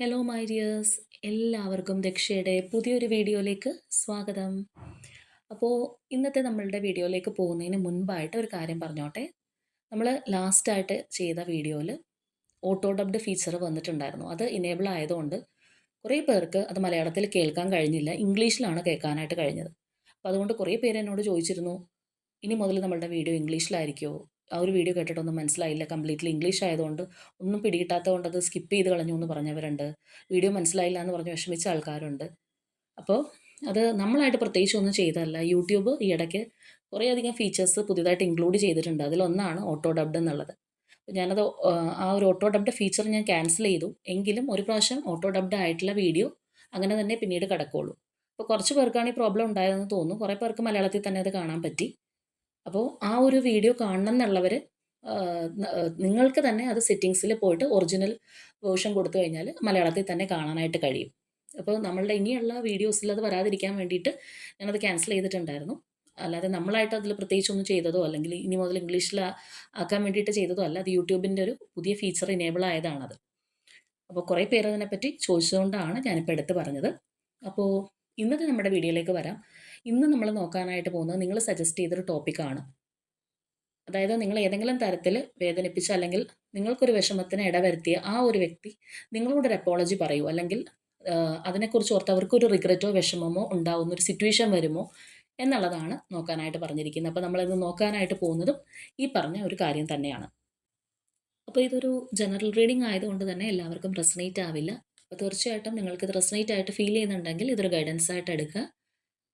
Hello my dears എല്ലാവർക്കും ദക്ഷയുടെ പുതിയൊരു വീഡിയോയിലേക്ക് സ്വാഗതം. അപ്പോൾ ഇന്നത്തെ നമ്മളുടെ വീഡിയോയിലേക്ക് പോകുന്നതിന് മുൻപായിട്ട് ഒരു കാര്യം പറഞ്ഞോട്ടെ. നമ്മൾ ലാസ്റ്റായിട്ട് ചെയ്ത വീഡിയോയിൽ ഓട്ടോ ഡബ്ഡ് ഫീച്ചർ വന്നിട്ടുണ്ടായിരുന്നു. അത് ഇനേബിൾ ആയതുകൊണ്ട് കുറേ പേർക്ക് അത് മലയാളത്തിൽ കേൾക്കാൻ കഴിഞ്ഞില്ല. ഇംഗ്ലീഷിലാണ് കേൾക്കാനായിട്ട് കഴിഞ്ഞത്. അപ്പോൾ അതുകൊണ്ട് കുറേ പേര് എന്നോട് ചോദിച്ചിരുന്നു ഇനി മുതൽ നമ്മളുടെ വീഡിയോ ഇംഗ്ലീഷിലായിരിക്കുമോ ആ ഒരു വീഡിയോ കേട്ടിട്ടൊന്നും മനസ്സിലായില്ല. കംപ്ലീറ്റ്ലി ഇംഗ്ലീഷ് ആയതുകൊണ്ട് ഒന്നും പിടികിട്ടാത്തതുകൊണ്ട് അത് സ്കിപ്പ് ചെയ്ത് കളഞ്ഞു എന്ന് പറഞ്ഞവരുണ്ട്. വീഡിയോ മനസ്സിലായില്ല എന്ന് പറഞ്ഞ് വിഷമിച്ച ആൾക്കാരുണ്ട്. അപ്പോൾ അത് നമ്മളായിട്ട് പ്രത്യേകിച്ച് ഒന്നും ചെയ്തതല്ല. യൂട്യൂബ് ഈ ഇടയ്ക്ക് കുറേയധികം ഫീച്ചേഴ്സ് പുതിയതായിട്ട് ഇൻക്ലൂഡ് ചെയ്തിട്ടുണ്ട്. അതിലൊന്നാണ് ഓട്ടോ ഡബ്ഡ് എന്നുള്ളത് ഞാനത് ആ, ഒരു ഓട്ടോ ഡബ്ഡ് ഫീച്ചർ ഞാൻ ക്യാൻസൽ ചെയ്തു. എങ്കിലും ഒരു പ്രാവശ്യം ഓട്ടോ ഡബ്ഡ് ആയിട്ടുള്ള വീഡിയോ അങ്ങനെ തന്നെ പിന്നീട് കിടക്കുള്ളൂ. അപ്പോൾ കുറച്ച് പേർക്കാണ് ഈ പ്രോബ്ലം ഉണ്ടായതെന്ന് തോന്നുന്നു. കുറേ പേർക്ക് മലയാളത്തിൽ തന്നെ അത് കാണാൻ പറ്റി. അപ്പോൾ ആ ഒരു വീഡിയോ കാണണം എന്നുള്ളവർ നിങ്ങൾക്ക് തന്നെ അത് സെറ്റിങ്സിൽ പോയിട്ട് ഒറിജിനൽ വേർഷൻ കൊടുത്തു കഴിഞ്ഞാൽ മലയാളത്തിൽ തന്നെ കാണാനായിട്ട് കഴിയും. അപ്പോൾ നമ്മളുടെ ഇനിയുള്ള വീഡിയോസിൽ അത് വരാതിരിക്കാൻ വേണ്ടിയിട്ട് ഞാനത് ക്യാൻസൽ ചെയ്തിട്ടുണ്ടായിരുന്നു. അല്ലാതെ നമ്മളായിട്ട് അതിൽ പ്രത്യേകിച്ച് ഒന്നും ചെയ്തതോ അല്ലെങ്കിൽ ഇനി മുതൽ ഇംഗ്ലീഷിൽ ആക്കാൻ വേണ്ടിയിട്ട് ചെയ്തതോ അല്ല അത് യൂട്യൂബിന്റെ ഒരു പുതിയ ഫീച്ചർ ഇനേബിൾ ആയതാണത്. അപ്പോൾ കുറേ പേര് അതിനെപ്പറ്റി ചോദിച്ചതുകൊണ്ടാണ് ഞാനിപ്പോൾ എടുത്ത് പറഞ്ഞത്. അപ്പോൾ ഇന്നത്തെ നമ്മുടെ വീഡിയോയിലേക്ക് വരാം. ഇന്ന് നമ്മൾ നോക്കാനായിട്ട് പോകുന്നത് നിങ്ങൾ സജസ്റ്റ് ചെയ്തൊരു ടോപ്പിക്കാണ് അതായത് നിങ്ങൾ ഏതെങ്കിലും തരത്തിൽ വേദനിപ്പിച്ച അല്ലെങ്കിൽ നിങ്ങൾക്കൊരു വിഷമത്തിന് ഇടവരുത്തിയ ആ ഒരു വ്യക്തി നിങ്ങളോടൊരു അപ്പോളജി പറയൂ. അല്ലെങ്കിൽ അതിനെക്കുറിച്ച് ഓർത്ത് അവർക്കൊരു റിഗ്രറ്റോ വിഷമമോ ഉണ്ടാവുന്ന ഒരു സിറ്റുവേഷൻ വരുമോ എന്നുള്ളതാണ് നോക്കാനായിട്ട് പറഞ്ഞിരിക്കുന്നത്. അപ്പോൾ നമ്മളിത് നോക്കാനായിട്ട് പോകുന്നതും ഈ പറഞ്ഞ ഒരു കാര്യം തന്നെയാണ്. അപ്പോൾ ഇതൊരു ജനറൽ റീഡിംഗ് ആയതുകൊണ്ട് തന്നെ എല്ലാവർക്കും റെസനേറ്റ് ആവില്ല. അപ്പോൾ തീർച്ചയായിട്ടും നിങ്ങൾക്ക് ഇത് റെസനേറ്റ് ആയിട്ട് ഫീൽ ചെയ്യുന്നുണ്ടെങ്കിൽ ഇതൊരു ഗൈഡൻസ് ആയിട്ട് എടുക്കുക.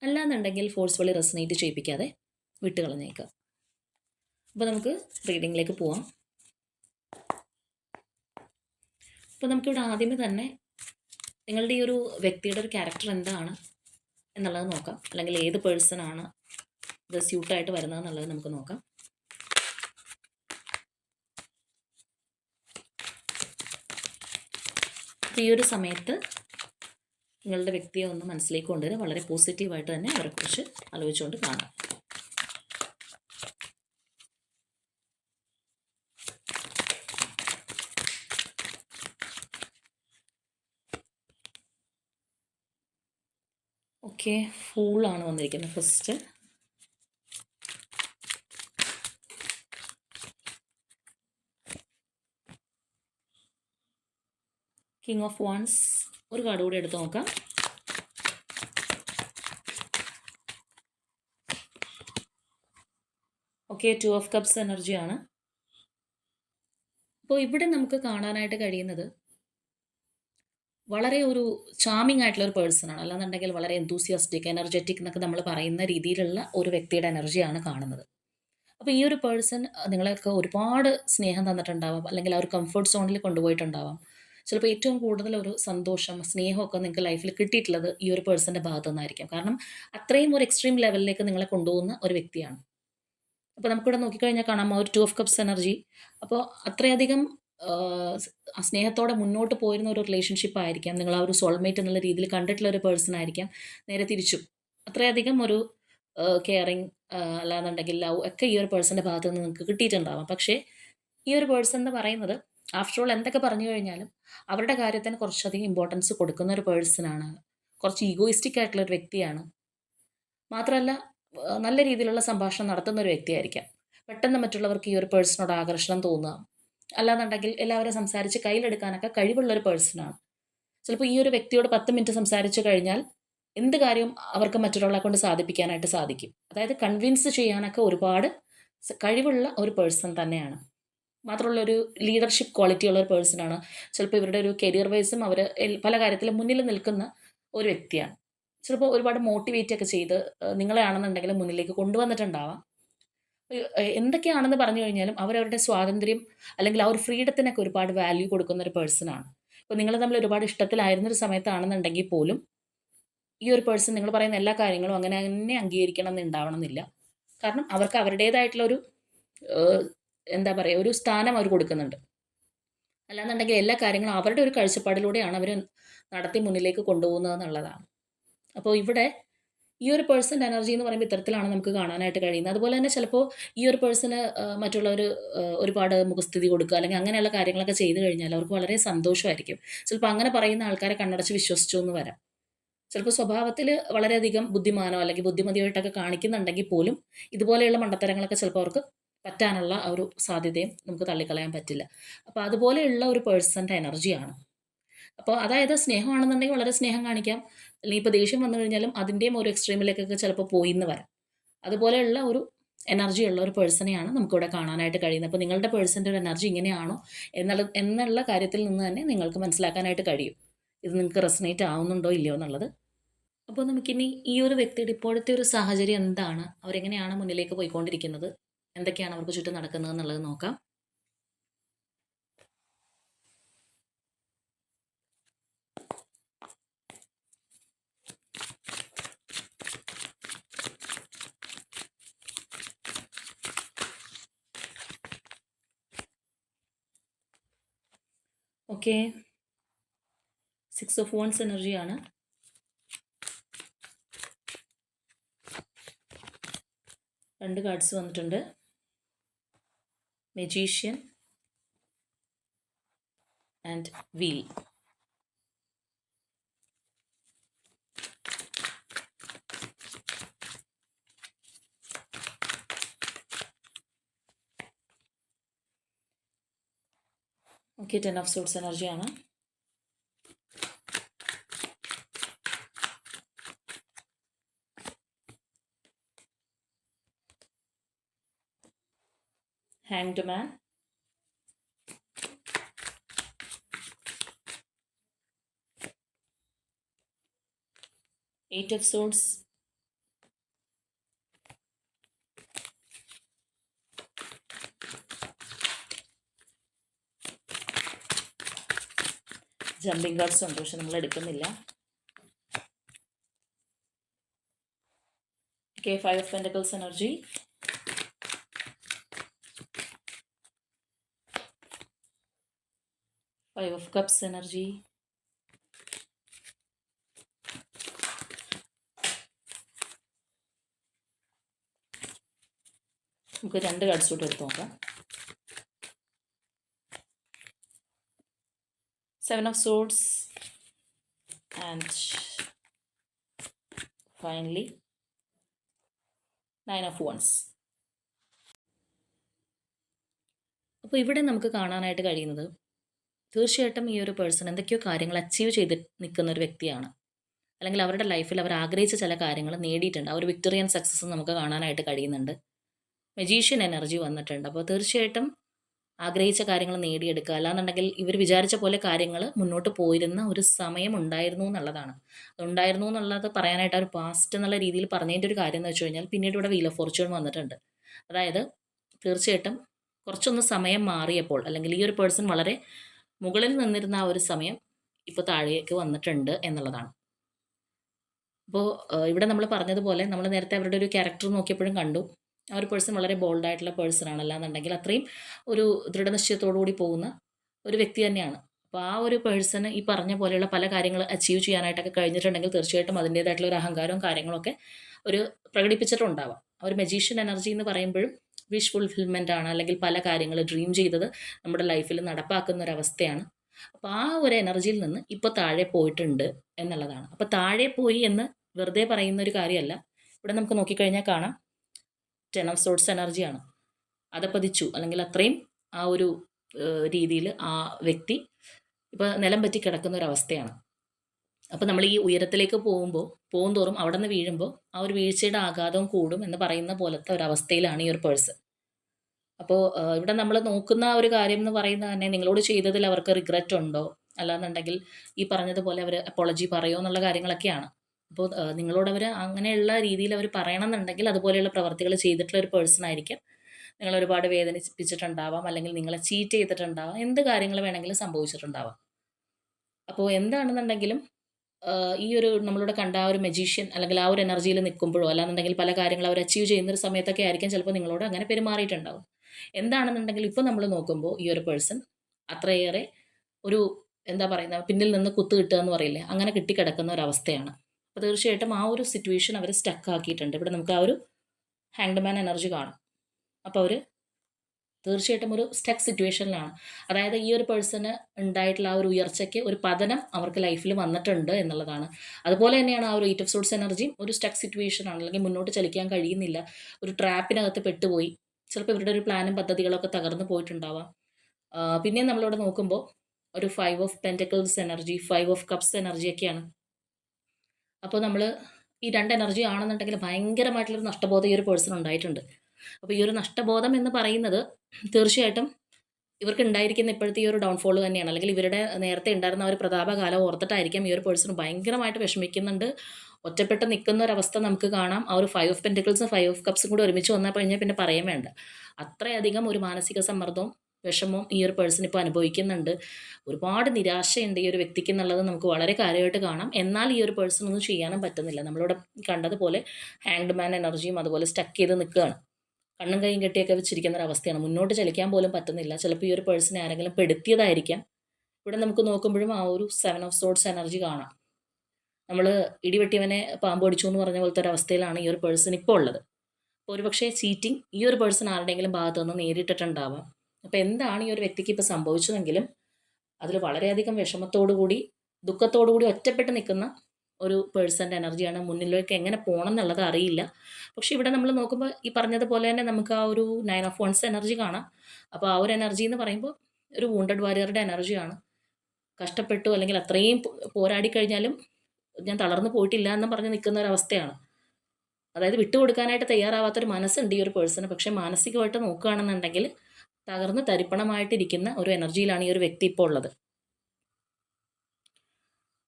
അല്ലാന്നുണ്ടെങ്കിൽ ഫോഴ്സ്ഫുള്ളി റെസനേറ്റ് ചെയ്യിപ്പിക്കാതെ വിട്ടുകളഞ്ഞേക്കുക അപ്പോൾ നമുക്ക് റീഡിങ്ങിലേക്ക് പോവാം. അപ്പോൾ നമുക്കിവിടെ ആദ്യമേ തന്നെ നിങ്ങളുടെ ഈ ഒരു വ്യക്തിയുടെ ഒരു ക്യാരക്ടർ എന്താണ് എന്നുള്ളത് നോക്കാം. അല്ലെങ്കിൽ ഏത് പേഴ്സൺ ആണ് ഇത് സ്യൂട്ടായിട്ട് വരുന്നത് എന്നുള്ളത് നമുക്ക് നോക്കാം. ഈ ഒരു സമയത്ത് നിങ്ങളുടെ വ്യക്തിയെ ഒന്ന് മനസ്സിലേക്ക് കൊണ്ടുവരിക. വളരെ പോസിറ്റീവായിട്ട് തന്നെ അവരെക്കുറിച്ച് ആലോചിച്ചുകൊണ്ട് കാണാം. ഓക്കെ ഫൂളാണ് വന്നിരിക്കുന്നത് ഫസ്റ്റ്. കിങ് ഓഫ് വൺസ് ഒരു കാർഡ് കൂടി എടുത്ത് നോക്കാം. ഓക്കെ ടു ഓഫ് കപ്സ് എനർജിയാണ് അപ്പോൾ ഇവിടെ നമുക്ക് കാണാനായിട്ട് കഴിയുന്നത് വളരെ ഒരു ചാമിങ് ആയിട്ടുള്ള ഒരു പേഴ്സണാണ് അല്ലാന്നുണ്ടെങ്കിൽ വളരെ എന്തൂസിയാസ്റ്റിക് എനർജറ്റിക് എന്നൊക്കെ നമ്മൾ പറയുന്ന രീതിയിലുള്ള ഒരു വ്യക്തിയുടെ എനർജിയാണ് കാണുന്നത്. അപ്പോൾ ഈ ഒരു പേഴ്സൺ നിങ്ങളെയൊക്കെ ഒരുപാട് സ്നേഹം തന്നിട്ടുണ്ടാവാം. അല്ലെങ്കിൽ ആ ഒരു കംഫർട്ട് സോണിൽ കൊണ്ടുപോയിട്ടുണ്ടാവാം. ചിലപ്പോൾ ഏറ്റവും കൂടുതൽ ഒരു സന്തോഷം സ്നേഹമൊക്കെ നിങ്ങൾക്ക് ലൈഫിൽ കിട്ടിയിട്ടുള്ളത് ഈ ഒരു പേഴ്സന്റെ ഭാഗത്തു നിന്നായിരിക്കും. കാരണം അത്രയും ഒരു എക്സ്ട്രീം ലെവലിലേക്ക് നിങ്ങളെ കൊണ്ടുപോകുന്ന ഒരു വ്യക്തിയാണ്. അപ്പോൾ നമുക്കിവിടെ നോക്കിക്കഴിഞ്ഞാൽ കാണാം ആ ഒരു ടു ഓഫ് കപ്സ് എനർജി അപ്പോൾ അത്രയധികം സ്നേഹത്തോടെ മുന്നോട്ട് പോയിരുന്ന ഒരു റിലേഷൻഷിപ്പ് ആയിരിക്കാം. നിങ്ങൾ ആ ഒരു സോൾമേറ്റ് എന്നുള്ള രീതിയിൽ കണ്ടിട്ടുള്ള ഒരു പേഴ്സൺ ആയിരിക്കാം. നേരെ തിരിച്ചും. അത്രയധികം ഒരു കെയറിങ് അല്ലാന്നുണ്ടെങ്കിൽ ലവ് ഒക്കെ ഈ ഒരു പേഴ്സന്റെ ഭാഗത്ത് നിന്ന് നിങ്ങൾക്ക് കിട്ടിയിട്ടുണ്ടാവാം. പക്ഷേ ഈ ഒരു പേഴ്സൺ എന്ന് പറയുന്നത് ആഫ്റ്റർ ഓൾ എന്തൊക്കെ പറഞ്ഞു കഴിഞ്ഞാലും അവരുടെ കാര്യത്തിന് കുറച്ചധികം ഇമ്പോർട്ടൻസ് കൊടുക്കുന്ന ഒരു പേഴ്സണാണ് കുറച്ച് ഈഗോയിസ്റ്റിക് ആയിട്ടുള്ള ഒരു വ്യക്തിയാണ്. മാത്രമല്ല നല്ല രീതിയിലുള്ള സംഭാഷണം നടത്തുന്ന ഒരു വ്യക്തിയായിരിക്കാം. പെട്ടെന്ന് മറ്റുള്ളവർക്ക് ഈ ഒരു പേഴ്സണോട് ആകർഷണം തോന്നുക. അല്ലാന്നുണ്ടെങ്കിൽ എല്ലാവരും സംസാരിച്ച് കയ്യിലെടുക്കാനൊക്കെ കഴിവുള്ള ഒരു പേഴ്സണാണ് ചിലപ്പോൾ ഈ ഒരു വ്യക്തിയോട് പത്ത് മിനിറ്റ് സംസാരിച്ചു കഴിഞ്ഞാൽ എന്ത് കാര്യവും അവർക്ക് മറ്റൊരാളെ കൊണ്ട് സാധിപ്പിക്കാനായിട്ട് സാധിക്കും. അതായത് കൺവിൻസ് ചെയ്യാനൊക്കെ ഒരുപാട് കഴിവുള്ള ഒരു പേഴ്സൺ തന്നെയാണ്. മാത്രമല്ല ഒരു ലീഡർഷിപ്പ് ക്വാളിറ്റി ഉള്ള ഒരു പേഴ്സണാണ് ചിലപ്പോൾ ഇവരുടെ ഒരു കരിയർ വൈസും അവർ പല കാര്യത്തിലും മുന്നിൽ നിൽക്കുന്ന ഒരു വ്യക്തിയാണ്. ചിലപ്പോൾ ഒരുപാട് മോട്ടിവേറ്റ് ഒക്കെ ചെയ്ത് നിങ്ങളെ നിങ്ങളെയാണെന്നുണ്ടെങ്കിൽ മുന്നിലേക്ക് കൊണ്ടുവന്നിട്ടുണ്ടാവാം. എന്തൊക്കെയാണെന്ന് പറഞ്ഞു കഴിഞ്ഞാലും അവരവരുടെ സ്വാതന്ത്ര്യം അല്ലെങ്കിൽ ആ ഒരു ഫ്രീഡത്തിനൊക്കെ ഒരുപാട് വാല്യൂ കൊടുക്കുന്ന ഒരു പേഴ്സണാണ് ഇപ്പോൾ നിങ്ങൾ തമ്മിൽ ഒരുപാട് ഇഷ്ടത്തിലായിരുന്ന ഒരു സമയത്താണെന്നുണ്ടെങ്കിൽ പോലും ഈ ഒരു പേഴ്സൺ നിങ്ങൾ പറയുന്ന എല്ലാ കാര്യങ്ങളും അങ്ങനെ തന്നെ അംഗീകരിക്കണം എന്നുണ്ടാവണം എന്നില്ല കാരണം അവർക്ക് അവരുടേതായിട്ടുള്ള ഒരു ഏഹ്, എന്താ പറയുക ഒരു സ്ഥാനം അവർ കൊടുക്കുന്നുണ്ട്. അല്ലാന്നുണ്ടെങ്കിൽ എല്ലാ കാര്യങ്ങളും അവരുടെ ഒരു കാഴ്ചപ്പാടിലൂടെയാണ് അവർ നടത്തി മുന്നിലേക്ക് കൊണ്ടുപോകുന്നത് എന്നുള്ളതാണ് അപ്പോൾ ഇവിടെ ഈ ഒരു പേഴ്സന്റെ എനർജി എന്ന് പറയുമ്പോൾ ഇത്തരത്തിലാണ് നമുക്ക് കാണാനായിട്ട് കഴിയുന്നത്. അതുപോലെ തന്നെ ചിലപ്പോൾ ഈ ഒരു പേഴ്സണ് മറ്റുള്ളവർ ഒരുപാട് മുഖസ്ഥിതി കൊടുക്കുക അല്ലെങ്കിൽ അങ്ങനെയുള്ള കാര്യങ്ങളൊക്കെ ചെയ്തു കഴിഞ്ഞാൽ അവർക്ക് വളരെ സന്തോഷമായിരിക്കും. ചിലപ്പോൾ അങ്ങനെ പറയുന്ന ആൾക്കാരെ കണ്ണടച്ച് വിശ്വസിച്ചു എന്ന് വരാം. ചിലപ്പോൾ സ്വഭാവത്തിൽ വളരെയധികം ബുദ്ധിമാനോ അല്ലെങ്കിൽ ബുദ്ധിമതിയായിട്ടൊക്കെ കാണിക്കുന്നുണ്ടെങ്കിൽ പോലും ഇതുപോലെയുള്ള മണ്ടത്തരങ്ങളൊക്കെ ചിലപ്പോൾ അവർക്ക് പറ്റാനുള്ള ഒരു സാധ്യതയും നമുക്ക് തള്ളിക്കളയാൻ പറ്റില്ല. അപ്പോൾ അതുപോലെയുള്ള ഒരു പേഴ്സന്റെ എനർജിയാണ്. അപ്പോൾ അതായത് സ്നേഹമാണെന്നുണ്ടെങ്കിൽ വളരെ സ്നേഹം കാണിക്കാം. അല്ലെങ്കിൽ ഇപ്പോൾ ദേഷ്യം വന്നു കഴിഞ്ഞാലും അതിന്റെയും ഒരു എക്സ്ട്രീമിലേക്കൊക്കെ ചിലപ്പോൾ പോയി എന്ന് വരാം. അതുപോലെയുള്ള ഒരു എനർജി ഉള്ള ഒരു പേഴ്സണെയാണ് നമുക്കിവിടെ കാണാനായിട്ട് കഴിയുന്നത്. അപ്പോൾ നിങ്ങളുടെ പേഴ്സന്റെ ഒരു എനർജി ഇങ്ങനെയാണോ എന്നുള്ള എന്നുള്ള കാര്യത്തിൽ നിന്ന് തന്നെ നിങ്ങൾക്ക് മനസ്സിലാക്കാനായിട്ട് കഴിയും. ഇത് നിങ്ങൾക്ക് റെസനേറ്റ് ആവുന്നുണ്ടോ ഇല്ലയോ എന്നുള്ളത്. അപ്പോൾ നമുക്കിനി ഈ ഒരു വ്യക്തിയുടെ ഇപ്പോഴത്തെ ഒരു സാഹചര്യം എന്താണ്? അവരെങ്ങനെയാണ് മുന്നിലേക്ക് പോയിക്കൊണ്ടിരിക്കുന്നത്? എന്തൊക്കെയാണ് അവർക്ക് ചുറ്റും നടക്കുന്നത് എന്നുള്ളത് നോക്കാം. ഓക്കെ. സിക്സ് ഓഫ് വൺസ് എനർജിയാണ് രണ്ട് കാർഡ്സ് വന്നിട്ടുണ്ട്. Magician and wheel okay ten of swords എനർജിയാണ് hanged man eight of swords jumping cards ഉണ്ട് പക്ഷെ നമ്മൾ എടുക്കുന്നില്ല. Okay five of pentacles energy five of cups energy നമുക്ക് രണ്ട് കാർഡ്സ് കൂടെ എടുത്ത് നോക്കാം seven of swords and finally nine of wands അപ്പോൾ ഇവിടെ നമുക്ക് കാണാനായിട്ട് കഴിയുന്നത് തീർച്ചയായിട്ടും ഈ ഒരു പേഴ്സൺ എന്തൊക്കെയോ കാര്യങ്ങൾ അച്ചീവ് ചെയ്ത് നിൽക്കുന്ന ഒരു വ്യക്തിയാണ്. അല്ലെങ്കിൽ അവരുടെ ലൈഫിൽ അവർ ആഗ്രഹിച്ച ചില കാര്യങ്ങൾ നേടിയിട്ടുണ്ട്. ആ ഒരു വിക്ടോറിയൻ സക്സസ് നമുക്ക് കാണാനായിട്ട് കഴിയുന്നുണ്ട്. മെജീഷ്യൻ എനർജി വന്നിട്ടുണ്ട്. അപ്പോൾ തീർച്ചയായിട്ടും ആഗ്രഹിച്ച കാര്യങ്ങൾ നേടിയെടുക്കുക. അല്ലാന്നുണ്ടെങ്കിൽ ഇവർ വിചാരിച്ച പോലെ കാര്യങ്ങൾ മുന്നോട്ട് പോയിരുന്ന ഒരു സമയം ഉണ്ടായിരുന്നു എന്നുള്ളതാണ്. അതുണ്ടായിരുന്നു എന്നുള്ളത് പറയാനായിട്ട് ഒരു പാസ്റ്റ് എന്നുള്ള രീതിയിൽ പറഞ്ഞതിന്റെ ഒരു കാര്യം എന്ന് വെച്ച് കഴിഞ്ഞാൽ പിന്നീട് ഇവിടെ വീൽ ഓഫ് ഫോർച്യൂൺ വന്നിട്ടുണ്ട്. അതായത് തീർച്ചയായിട്ടും കുറച്ചൊന്ന് സമയം മാറിയപ്പോൾ അല്ലെങ്കിൽ ഈ ഒരു പേഴ്സൺ വളരെ മുകളിൽ നിന്നിരുന്ന ആ ഒരു സമയം ഇപ്പോൾ താഴേക്ക് വന്നിട്ടുണ്ട് എന്നുള്ളതാണ്. അപ്പോൾ ഇവിടെ നമ്മൾ പറഞ്ഞതുപോലെ നമ്മൾ നേരത്തെ അവരുടെ ഒരു ക്യാരക്ടർ നോക്കിയപ്പോഴും കണ്ടു. ആ ഒരു പേഴ്സൺ വളരെ ബോൾഡ് ആയിട്ടുള്ള പേഴ്സൺ ആണ്. അല്ലാന്നുണ്ടെങ്കിൽ അത്രയും ഒരു ദൃഢനിശ്ചയത്തോടു കൂടി പോകുന്ന ഒരു വ്യക്തി തന്നെയാണ്. അപ്പോൾ ആ ഒരു പേഴ്സണ് ഈ പറഞ്ഞ പോലെയുള്ള പല കാര്യങ്ങൾ അച്ചീവ് ചെയ്യാനായിട്ടൊക്കെ കഴിഞ്ഞിട്ടുണ്ടെങ്കിൽ തീർച്ചയായിട്ടും അതിന്റേതായിട്ടുള്ള ഒരു അഹങ്കാരവും കാര്യങ്ങളൊക്കെ ഒരു പ്രകടിപ്പിച്ചിട്ടുണ്ടാവാം. ആ ഒരു മെജീഷ്യൻ എനർജി എന്ന് പറയുമ്പോഴും വിഷ് ഫുൾഫിൽമെന്റ് ആണ് അല്ലെങ്കിൽ പല കാര്യങ്ങൾ ഡ്രീം ചെയ്തത് നമ്മുടെ ലൈഫിൽ നടപ്പാക്കുന്ന ഒരു അവസ്ഥയാണ്. അപ്പോൾ ആ ഒരു എനർജിയിൽ നിന്ന് ഇപ്പോൾ താഴെ പോയിട്ടുണ്ട് എന്നുള്ളതാണ്. അപ്പോൾ താഴെ പോയി എന്ന് വെറുതെ പറയുന്ന ഒരു കാര്യമല്ല. ഇവിടെ നമുക്ക് നോക്കിക്കഴിഞ്ഞാൽ കാണാം. ടെൻ ഓഫ് സോട്സ് എനർജിയാണ് അതപ്പതിച്ചു അല്ലെങ്കിൽ അത്രയും ആ ഒരു രീതിയിൽ ആ വ്യക്തി ഇപ്പോൾ നിലം പറ്റി കിടക്കുന്ന ഒരു അവസ്ഥയാണ്. അപ്പോൾ നമ്മൾ ഈ ഉയരത്തിലേക്ക് പോകുമ്പോൾ പോകും തോറും അവിടെ നിന്ന് വീഴുമ്പോൾ ആ ഒരു വീഴ്ചയുടെ ആഘാതം കൂടും എന്ന് പറയുന്ന പോലത്തെ ഒരു അവസ്ഥയിലാണ് ഈ ഒരു പേഴ്സ് അപ്പോൾ ഇവിടെ നമ്മൾ നോക്കുന്ന ഒരു കാര്യം എന്ന് പറയുന്നത് തന്നെ നിങ്ങളോട് ചെയ്തതിൽ അവർക്ക് റിഗ്രറ്റ് ഉണ്ടോ? അല്ലാന്നുണ്ടെങ്കിൽ ഈ പറഞ്ഞതുപോലെ അവർ അപ്പോളജി പറയുമോ എന്നുള്ള കാര്യങ്ങളൊക്കെയാണ്. അപ്പോൾ നിങ്ങളോട് അവർ അങ്ങനെയുള്ള രീതിയിൽ അവർ പറയണമെന്നുണ്ടെങ്കിൽ അതുപോലെയുള്ള പ്രവർത്തികൾ ചെയ്തിട്ടുള്ള ഒരു പേഴ്സൺ ആയിരിക്കും. നിങ്ങൾ ഒരുപാട് വേദനിപ്പിച്ചിട്ടുണ്ടാവാം അല്ലെങ്കിൽ നിങ്ങളെ ചീറ്റ് ചെയ്തിട്ടുണ്ടാവാം എന്ത് കാര്യങ്ങൾ വേണമെങ്കിലും സംഭവിച്ചിട്ടുണ്ടാവാം. അപ്പോൾ എന്താണെന്നുണ്ടെങ്കിലും ഈ ഒരു നമ്മളിവിടെ കണ്ട ആ ഒരു മെജീഷ്യൻ അല്ലെങ്കിൽ ആ ഒരു എനർജിയിൽ നിൽക്കുമ്പോഴോ അല്ലാന്നുണ്ടെങ്കിൽ പല കാര്യങ്ങൾ അവർ അച്ചീവ് ചെയ്യുന്ന ഒരു സമയത്തൊക്കെ ആയിരിക്കും ചിലപ്പോൾ നിങ്ങളോട് അങ്ങനെ പെരുമാറിയിട്ടുണ്ടാവും എന്താണെന്നുണ്ടെങ്കിൽ ഇപ്പോൾ നമ്മൾ നോക്കുമ്പോൾ ഈ ഒരു പേഴ്സൺ അത്രയേറെ ഒരു എന്താ പറയുന്നത് പിന്നിൽ നിന്ന് കുത്തു കിട്ടുക എന്ന് പറയില്ലേ അങ്ങനെ കിട്ടിക്കിടക്കുന്ന ഒരവസ്ഥയാണ് അപ്പോൾ തീർച്ചയായിട്ടും ആ ഒരു സിറ്റുവേഷൻ അവർ സ്റ്റക്ക് ആക്കിയിട്ടുണ്ട്. ഇവിടെ നമുക്ക് ആ ഒരു ഹാങ്ഡ് മാൻ എനർജി കാണും. അപ്പോൾ അവർ തീർച്ചയായിട്ടും ഒരു സ്റ്റക്ക് സിറ്റുവേഷനിലാണ് അതായത് ഈ ഒരു പേഴ്സണ് ഉണ്ടായിട്ടുള്ള ആ ഒരു ഉയർച്ചയ്ക്ക് ഒരു പതനം അവർക്ക് ലൈഫിൽ വന്നിട്ടുണ്ട് എന്നുള്ളതാണ്. അതുപോലെ തന്നെയാണ് ആ ഒരു എയ്റ്റ് ഓഫ് സോഴ്സ് എനർജിയും ഒരു സ്റ്റക്ക് സിറ്റുവേഷൻ ആണ്. അല്ലെങ്കിൽ മുന്നോട്ട് ചലിക്കാൻ കഴിയുന്നില്ല. ഒരു ട്രാപ്പിനകത്ത് പെട്ടുപോയി. ചിലപ്പോൾ ഇവരുടെ ഒരു പ്ലാനും പദ്ധതികളൊക്കെ തകർന്നു പോയിട്ടുണ്ടാവാം. പിന്നെ നമ്മളിവിടെ നോക്കുമ്പോൾ ഒരു five of pentacles energy five of cups energy ഒക്കെയാണ്. അപ്പോൾ നമ്മൾ ഈ രണ്ട് എനർജി ആണെന്നുണ്ടെങ്കിൽ ഭയങ്കരമായിട്ടുള്ളൊരു നഷ്ടബോധം ഈ ഒരു പേഴ്സൺ ഉണ്ടായിട്ടുണ്ട്. അപ്പോൾ ഈ ഒരു നഷ്ടബോധം എന്ന് പറയുന്നത് തീർച്ചയായിട്ടും ഇവർക്ക് ഉണ്ടായിരിക്കുന്ന ഇപ്പോഴത്തെ ഈ ഒരു ഡൗൺഫോൾ തന്നെയാണ്. അല്ലെങ്കിൽ ഇവരുടെ നേരത്തെ ഉണ്ടായിരുന്ന ഒരു പ്രതാപകാലം ഓർത്തിട്ടായിരിക്കാം ഈ ഒരു പേഴ്സൺ ഭയങ്കരമായിട്ട് വിഷമിക്കുന്നുണ്ട്. ഒറ്റപ്പെട്ട് നിൽക്കുന്ന ഒരവസ്ഥ നമുക്ക് കാണാം. ആ ഒരു ഫൈവ് ഓഫ് പെന്റിക്കിൾസും ഫൈവ് ഓഫ് കപ്സും കൂടി ഒരുമിച്ച് വന്നാൽ കഴിഞ്ഞാൽ പിന്നെ പറയാൻ വേണ്ട. അത്രയധികം ഒരു മാനസിക സമ്മർദ്ദവും വിഷമവും ഈ ഒരു പേഴ്സൺ ഇപ്പോൾ അനുഭവിക്കുന്നുണ്ട്. ഒരുപാട് നിരാശയുണ്ട് ഈ ഒരു വ്യക്തിക്ക് എന്നുള്ളത് നമുക്ക് വളരെ കാര്യമായിട്ട് കാണാം. എന്നാൽ ഈ ഒരു പേഴ്സൺ ഒന്നും ചെയ്യാനും പറ്റുന്നില്ല. നമ്മളിവിടെ കണ്ടതുപോലെ ഹാങ്ഡ് മാൻ എനർജിയും അതുപോലെ സ്റ്റക്ക് ചെയ്ത് നിൽക്കുകയാണ്. കണ്ണും കൈയും കെട്ടിയൊക്കെ വെച്ചിരിക്കുന്ന ഒരു അവസ്ഥയാണ്. മുന്നോട്ട് ചലിക്കാൻ പോലും പറ്റുന്നില്ല. ചിലപ്പോൾ ഈ ഒരു പേഴ്സണെ ആരെങ്കിലും പെടുത്തിയതായിരിക്കാം. ഇവിടെ നമുക്ക് നോക്കുമ്പോഴും ആ ഒരു സെവൻ ഓഫ് സോഡ്സ് എനർജി കാണാം. നമ്മൾ ഇടിവെട്ടിയവനെ പാമ്പ് അടിച്ചു എന്ന് പറഞ്ഞ പോലത്തെ ഒരു അവസ്ഥയിലാണ് ഈ ഒരു പേഴ്സൺ ഇപ്പോൾ ഉള്ളത്. അപ്പോൾ ഒരുപക്ഷെ ചീറ്റിംഗ് ഈ ഒരു പേഴ്സൺ ആരുടെയെങ്കിലും ഭാഗത്തു നിന്ന് നേരിട്ടിട്ടുണ്ടാവാം. അപ്പോൾ എന്താണ് ഈ ഒരു വ്യക്തിക്ക് ഇപ്പോൾ സംഭവിച്ചതെങ്കിലും അതിൽ വളരെയധികം വിഷമത്തോടു കൂടി ദുഃഖത്തോടു കൂടി ഒറ്റപ്പെട്ട് നിൽക്കുന്ന ഒരു പേഴ്സന്റെ എനർജിയാണ് മുന്നിലേക്ക് എങ്ങനെ പോകണം എന്നുള്ളത് അറിയില്ല. പക്ഷേ ഇവിടെ നമ്മൾ നോക്കുമ്പോൾ ഈ പറഞ്ഞതുപോലെ തന്നെ നമുക്ക് ആ ഒരു നയൻ ഓഫ് വൺസ് എനർജി കാണാം. അപ്പോൾ ആ ഒരു എനർജി എന്ന് പറയുമ്പോൾ ഒരു വൂണ്ടഡ് വാരിയറുടെ എനർജിയാണ്. കഷ്ടപ്പെട്ടു അല്ലെങ്കിൽ അത്രയും പോരാടി കഴിഞ്ഞാലും ഞാൻ തളർന്നു പോയിട്ടില്ല എന്ന് പറഞ്ഞ് നിൽക്കുന്ന ഒരു അവസ്ഥയാണ്. അതായത് വിട്ടുകൊടുക്കാനായിട്ട് തയ്യാറാവാത്തൊരു മനസ്സുണ്ട് ഈ ഒരു പേഴ്സണ്. പക്ഷേ മാനസികമായിട്ട് നോക്കുകയാണെന്നുണ്ടെങ്കിൽ തകർന്ന് തരിപ്പണമായിട്ടിരിക്കുന്ന ഒരു എനർജിയിലാണ് ഈ ഒരു വ്യക്തി ഇപ്പോൾ ഉള്ളത്.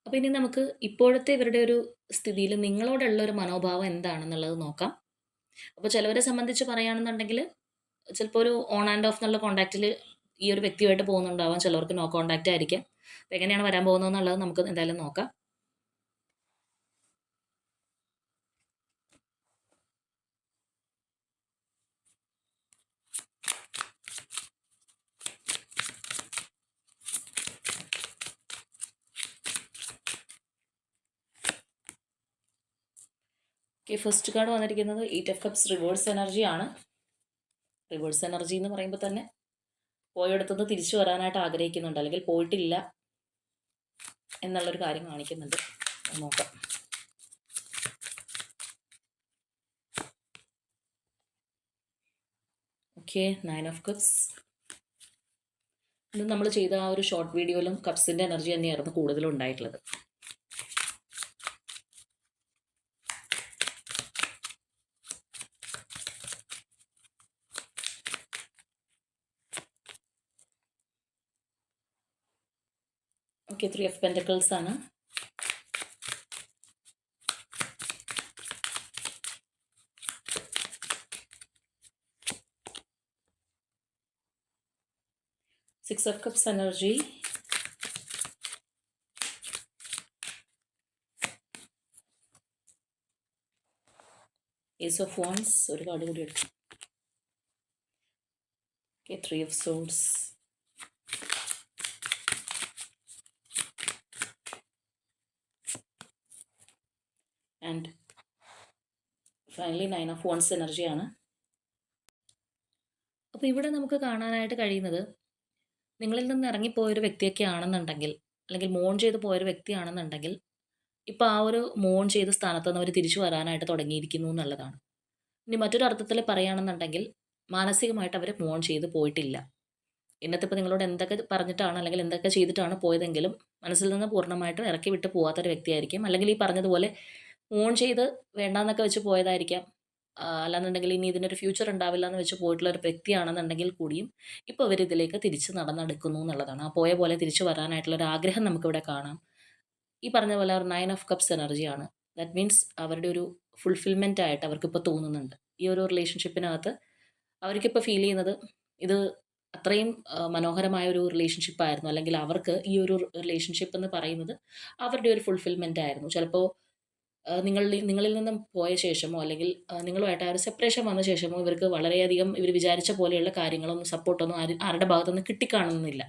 അപ്പോൾ ഇനി നമുക്ക് ഇപ്പോഴത്തെ ഇവരുടെ ഒരു സ്ഥിതിയിൽ നിങ്ങളോടുള്ള ഒരു മനോഭാവം എന്താണെന്നുള്ളത് നോക്കാം. അപ്പോൾ ചിലവരെ സംബന്ധിച്ച് പറയുകയാണെന്നുണ്ടെങ്കിൽ ചിലപ്പോൾ ഒരു ഓൺ ആൻഡ് ഓഫ് എന്നുള്ള കോണ്ടാക്റ്റിൽ ഈ ഒരു വ്യക്തിയുമായിട്ട് പോകുന്നുണ്ടാവാം. ചിലവർക്ക് നോ കോണ്ടാക്റ്റ് ആയിരിക്കാം. എങ്ങനെയാണ് വരാൻ പോകുന്നത് എന്നുള്ളത് നമുക്ക് എന്തായാലും നോക്കാം. ഓക്കെ ഫസ്റ്റ് കാർഡ് വന്നിരിക്കുന്നത് എയ്റ്റ് ഓഫ് കപ്സ് റിവേഴ്സ് എനർജിയാണ് റിവേഴ്സ് എനർജി എന്ന് പറയുമ്പോൾ തന്നെ പോയടുത്തുനിന്ന് തിരിച്ചു വരാനായിട്ട് ആഗ്രഹിക്കുന്നുണ്ട്. അല്ലെങ്കിൽ പോയിട്ടില്ല എന്നുള്ളൊരു കാര്യം കാണിക്കുന്നുണ്ട്. നോക്കാം. ഓക്കെ നയൻ ഓഫ് കപ്സ് ഇത് നമ്മൾ ചെയ്ത ആ ഒരു ഷോർട്ട് വീഡിയോയിലും കപ്സിന്റെ എനർജി തന്നെയായിരുന്നു കൂടുതലും ഉണ്ടായിട്ടുള്ളത്. ഓക്കെ ത്രീ ഓഫ് പെന്റക്കിൾസ് ആണ് six of cups energy ace of wands ഒരു കാർഡ് കൂടി എടുക്കും. Okay three of swords and finally nine of wands എനർജിയാണ് അപ്പോൾ ഇവിടെ നമുക്ക് കാണാനായിട്ട് കഴിയുന്നത് നിങ്ങളിൽ നിന്ന് ഇറങ്ങിപ്പോയൊരു വ്യക്തിയൊക്കെ ആണെന്നുണ്ടെങ്കിൽ അല്ലെങ്കിൽ മോൺ ചെയ്ത് പോയൊരു വ്യക്തിയാണെന്നുണ്ടെങ്കിൽ ഇപ്പോൾ ആ ഒരു മോൺ ചെയ്ത സ്ഥാനത്ത് നിന്ന് അവർ തിരിച്ചു വരാനായിട്ട് തുടങ്ങിയിരിക്കുന്നു എന്നുള്ളതാണ്. ഇനി മറ്റൊരു അർത്ഥത്തിൽ പറയുകയാണെന്നുണ്ടെങ്കിൽ മാനസികമായിട്ട് അവർ മോൺ ചെയ്ത് പോയിട്ടില്ല. ഇന്നത്തെ ഇപ്പോൾ നിങ്ങളോട് എന്തൊക്കെ പറഞ്ഞിട്ടാണ് അല്ലെങ്കിൽ എന്തൊക്കെ ചെയ്തിട്ടാണ് പോയതെങ്കിലും മനസ്സിൽ നിന്ന് പൂർണമായിട്ടും ഇറക്കി വിട്ട് പോകാത്തൊരു വ്യക്തിയായിരിക്കും. അല്ലെങ്കിൽ ഈ പറഞ്ഞതുപോലെ മോൺ ചെയ്ത് വേണ്ടാന്നൊക്കെ വെച്ച് പോയതായിരിക്കാം. അല്ലാന്നുണ്ടെങ്കിൽ ഇനി ഇതിനൊരു ഫ്യൂച്ചർ ഉണ്ടാവില്ല എന്ന് വെച്ച് പോയിട്ടുള്ള ഒരു വ്യക്തിയാണെന്നുണ്ടെങ്കിൽ കൂടിയും ഇപ്പോൾ അവർ ഇതിലേക്ക് തിരിച്ച് നടന്നെടുക്കുന്നു എന്നുള്ളതാണ്. ആ പോയ പോലെ തിരിച്ചു വരാനായിട്ടുള്ള ഒരു ആഗ്രഹം നമുക്കിവിടെ കാണാം. ഈ പറഞ്ഞ പോലെ ഒരു നയൻ ഓഫ് കപ്സ് എനർജിയാണ് ദാറ്റ് മീൻസ് അവരുടെ ഒരു ഫുൾഫിൽമെന്റ് ആയിട്ട് അവർക്കിപ്പോൾ തോന്നുന്നുണ്ട്. ഈ ഒരു റിലേഷൻഷിപ്പിനകത്ത് അവർക്കിപ്പോൾ ഫീൽ ചെയ്യുന്നത് ഇത് അത്രയും മനോഹരമായ ഒരു റിലേഷൻഷിപ്പ് ആയിരുന്നു. അല്ലെങ്കിൽ അവർക്ക് ഈ ഒരു റിലേഷൻഷിപ്പ് എന്ന് പറയുന്നത് അവരുടെ ഒരു ഫുൾഫിൽമെന്റ് ആയിരുന്നു. ചിലപ്പോൾ നിങ്ങളിൽ നിങ്ങളിൽ നിന്നും പോയ ശേഷമോ അല്ലെങ്കിൽ നിങ്ങളുമായിട്ട് ആ ഒരു സെപ്പറേഷൻ വന്ന ശേഷമോ ഇവർക്ക് വളരെയധികം ഇവർ വിചാരിച്ച പോലെയുള്ള കാര്യങ്ങളൊന്നും സപ്പോർട്ടൊന്നും ആര് ആരുടെ ഭാഗത്തുനിന്ന് കിട്ടിക്കാണുന്നില്ല.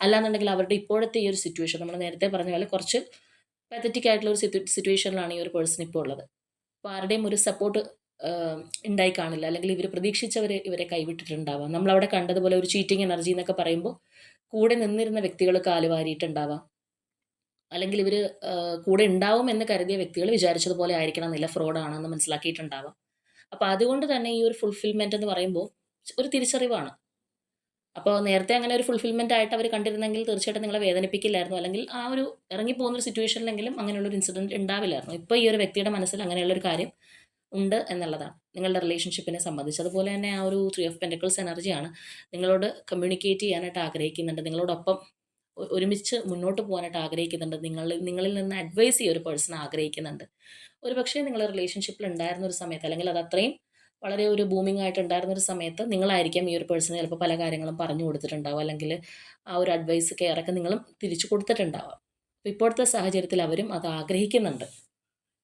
അല്ലാന്നുണ്ടെങ്കിൽ അവരുടെ ഇപ്പോഴത്തെ ഈ ഒരു സിറ്റുവേഷൻ നമ്മൾ നേരത്തെ പറഞ്ഞ പോലെ കുറച്ച് പത്തറ്റിക് ആയിട്ടുള്ള ഒരു സിറ്റു സിറ്റുവേഷനിലാണ് ഈ ഒരു പേഴ്സൺ ഇപ്പോൾ ഉള്ളത്. അപ്പോൾ ആരുടെയും ഒരു സപ്പോർട്ട് ഉണ്ടായി കാണില്ല അല്ലെങ്കിൽ ഇവർ പ്രതീക്ഷിച്ചവർ ഇവരെ കൈവിട്ടിട്ടുണ്ടാവാം. നമ്മളവിടെ കണ്ടതുപോലെ ഒരു ചീറ്റിംഗ് എനർജി എന്നൊക്കെ പറയുമ്പോൾ കൂടെ നിന്നിരുന്ന വ്യക്തികൾ കാലുവാരിയിട്ടുണ്ടാവാം അല്ലെങ്കിൽ ഇവർ കൂടെ ഉണ്ടാവും എന്ന് കരുതിയ വ്യക്തികൾ വിചാരിച്ചതുപോലെ ആയിരിക്കണം എന്നില്ല ഫ്രോഡാണെന്ന് മനസ്സിലാക്കിയിട്ടുണ്ടാവാം. അപ്പോൾ അതുകൊണ്ട് തന്നെ ഈ ഒരു ഫുൾഫിൽമെന്റ് എന്ന് പറയുമ്പോൾ ഒരു തിരിച്ചറിവാണ്. അപ്പോൾ നേരത്തെ അങ്ങനെ ഒരു ഫുൾഫിൽമെന്റ് ആയിട്ട് അവർ കണ്ടിരുന്നെങ്കിൽ തീർച്ചയായിട്ടും നിങ്ങളെ വേദനിപ്പിക്കില്ലായിരുന്നു. അല്ലെങ്കിൽ ആ ഒരു ഇറങ്ങിപ്പോകുന്ന ഒരു സിറ്റുവേഷനിലെങ്കിലും അങ്ങനെയുള്ളൊരു ഇൻസിഡന്റ് ഉണ്ടാവില്ലായിരുന്നു. ഇപ്പോൾ ഈ ഒരു വ്യക്തിയുടെ മനസ്സിൽ അങ്ങനെയുള്ളൊരു കാര്യം ഉണ്ട് എന്നുള്ളതാണ്. നിങ്ങളുടെ റിലേഷൻഷിപ്പിനെ സംബന്ധിച്ച്. അതുപോലെ തന്നെ ആ ഒരു ത്രീ ഓഫ് പെന്റക്കിൾസ് എനർജിയാണ് നിങ്ങളോട് കമ്മ്യൂണിക്കേറ്റ് ചെയ്യാനായിട്ട് ആഗ്രഹിക്കുന്നുണ്ട്. നിങ്ങളോടൊപ്പം ഒരുമിച്ച് മുന്നോട്ട് പോകാനായിട്ട് ആഗ്രഹിക്കുന്നുണ്ട്. നിങ്ങൾ നിങ്ങളിൽ നിന്ന് അഡ്വൈസ് ചെയ്യുക ഒരു പേഴ്സൺ ആഗ്രഹിക്കുന്നുണ്ട്. ഒരു പക്ഷേ നിങ്ങൾ റിലേഷൻഷിപ്പിൽ ഉണ്ടായിരുന്ന ഒരു സമയത്ത് അല്ലെങ്കിൽ അത് അത്രയും വളരെ ഒരു ബൂമിംഗ് ആയിട്ട് ഉണ്ടായിരുന്ന ഒരു സമയത്ത് നിങ്ങളായിരിക്കാം ഈ ഒരു പേഴ്സണ് ചിലപ്പോൾ പല കാര്യങ്ങളും പറഞ്ഞു കൊടുത്തിട്ടുണ്ടാവും അല്ലെങ്കിൽ ആ ഒരു അഡ്വൈസ് കെയറൊക്കെ നിങ്ങളും തിരിച്ചു കൊടുത്തിട്ടുണ്ടാവാം അപ്പോൾ ഇപ്പോഴത്തെ സാഹചര്യത്തിൽ അവരും അത് ആഗ്രഹിക്കുന്നുണ്ട്.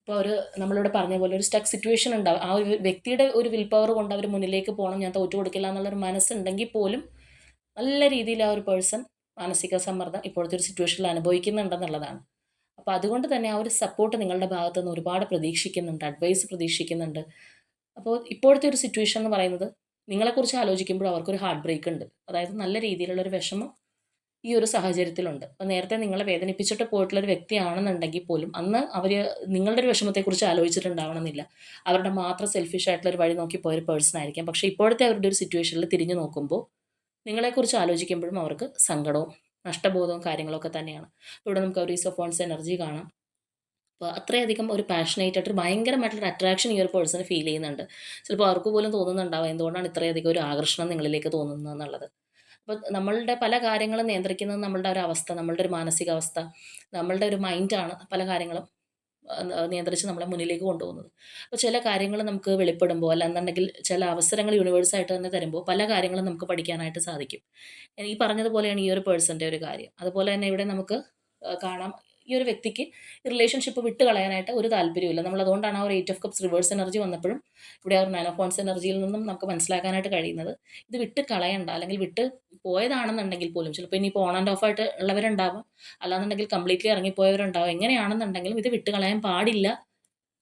ഇപ്പോൾ ഒരു നമ്മളിവിടെ പറഞ്ഞ പോലെ ഒരു സ്റ്റക്ക് സിറ്റുവേഷൻ ഉണ്ടാവും. ആ ഒരു വ്യക്തിയുടെ ഒരു വിൽ പവർ കൊണ്ട് അവർ മുന്നിലേക്ക് പോകണം. ഞാൻ തോറ്റു കൊടുക്കില്ല എന്നുള്ളൊരു മനസ്സുണ്ടെങ്കിൽ പോലും നല്ല രീതിയിൽ ആ ഒരു പേഴ്സൺ മാനസിക സമ്മർദ്ദം ഇപ്പോഴത്തെ ഒരു സിറ്റുവേഷനിൽ അനുഭവിക്കുന്നുണ്ടെന്നുള്ളതാണ്. അപ്പോൾ അതുകൊണ്ട് തന്നെ ആ ഒരു സപ്പോർട്ട് നിങ്ങളുടെ ഭാഗത്തു നിന്ന് ഒരുപാട് പ്രതീക്ഷിക്കുന്നുണ്ട് അഡ്വൈസ് പ്രതീക്ഷിക്കുന്നുണ്ട്. അപ്പോൾ ഇപ്പോഴത്തെ ഒരു സിറ്റുവേഷൻ എന്ന് പറയുന്നത് നിങ്ങളെക്കുറിച്ച് ആലോചിക്കുമ്പോൾ അവർക്കൊരു ഹാർട്ട് ബ്രേക്ക് ഉണ്ട്. അതായത് നല്ല രീതിയിലുള്ള ഒരു വിഷമം ഈ ഒരു സാഹചര്യത്തിലുണ്ട്. അപ്പോൾ നേരത്തെ നിങ്ങളെ വേദനിപ്പിച്ചിട്ട് പോയിട്ടുള്ള ഒരു വ്യക്തിയാണെന്നുണ്ടെങ്കിൽ പോലും അന്ന് അവർ നിങ്ങളുടെ ഒരു വിഷമത്തെക്കുറിച്ച് ആലോചിച്ചിട്ടുണ്ടാവണമെന്നില്ല. അവരുടെ മാത്രം സെൽഫിഷ് ആയിട്ടുള്ള ഒരു വഴി നോക്കി പോയൊരു പേഴ്സൺ ആയിരിക്കാം. പക്ഷേ ഇപ്പോഴത്തെ അവരുടെ ഒരു സിറ്റുവേഷനിൽ തിരിഞ്ഞു നോക്കുമ്പോൾ നിങ്ങളെക്കുറിച്ച് ആലോചിക്കുമ്പോഴും അവർക്ക് സങ്കടവും നഷ്ടബോധവും കാര്യങ്ങളൊക്കെ തന്നെയാണ്. ഇവിടെ നമുക്ക് ഒരു ഫോൺസ് എനർജി കാണാം. അപ്പോൾ അത്രയധികം ഒരു പാഷനേറ്റ് ആയിട്ട് ഭയങ്കരമായിട്ടുള്ള അട്രാക്ഷൻ ഈ ഒരു പേഴ്സൺ ഫീൽ ചെയ്യുന്നുണ്ട്. ചിലപ്പോൾ അവർക്ക് പോലും തോന്നുന്നുണ്ടാവും എന്തുകൊണ്ടാണ് ഇത്രയധികം ഒരു ആകർഷണം നിങ്ങളിലേക്ക് തോന്നുന്നത് എന്നുള്ളത്. അപ്പോൾ നമ്മളുടെ പല കാര്യങ്ങളും നിയന്ത്രിക്കുന്നത് നമ്മളുടെ ഒരു അവസ്ഥ നമ്മളുടെ ഒരു മാനസികാവസ്ഥ നമ്മളുടെ ഒരു മൈൻഡാണ് പല കാര്യങ്ങളും നിയന്ത്രിച്ച് നമ്മളെ മുന്നിലേക്ക് കൊണ്ടുപോകുന്നത്. അപ്പോൾ ചില കാര്യങ്ങൾ നമുക്ക് വെളിപ്പെടുമ്പോൾ അല്ലാന്നുണ്ടെങ്കിൽ ചില അവസരങ്ങൾ യൂണിവേഴ്സായിട്ട് തന്നെ തരുമ്പോൾ പല കാര്യങ്ങളും നമുക്ക് പഠിക്കാനായിട്ട് സാധിക്കും. ഈ പറഞ്ഞതുപോലെയാണ് ഈ ഒരു പേഴ്സന്റെ ഒരു കാര്യം. അതുപോലെ തന്നെ ഇവിടെ നമുക്ക് കാണാം ഈ ഒരു വ്യക്തിക്ക് റിലേഷൻഷിപ്പ് വിട്ട് കളയാനായിട്ട് ഒരു താല്പര്യമില്ല നമ്മൾ അതുകൊണ്ടാണ് ആ ഒരു eight of cups reverse energy വന്നപ്പോഴും ഇവിടെ ആ ഒരു നയൻ ഓഫ് ഫോൺസ് എനർജിയിൽ നിന്നും നമുക്ക് മനസ്സിലാക്കാനായിട്ട് കഴിയുന്നത്. ഇത് വിട്ട് കളയണ്ട അല്ലെങ്കിൽ വിട്ട് പോയതാണെന്നുണ്ടെങ്കിൽ പോലും ചിലപ്പോൾ ഇനിയിപ്പോൾ ഓൺ ആൻഡ് ഓഫ് ആയിട്ട് ഉള്ളവരുണ്ടാവാം. അല്ലാന്നുണ്ടെങ്കിൽ കംപ്ലീറ്റ്ലി ഇറങ്ങിപ്പോയവരുണ്ടാവും. എങ്ങനെയാണെന്നുണ്ടെങ്കിലും ഇത് വിട്ട് കളയാൻ പാടില്ല.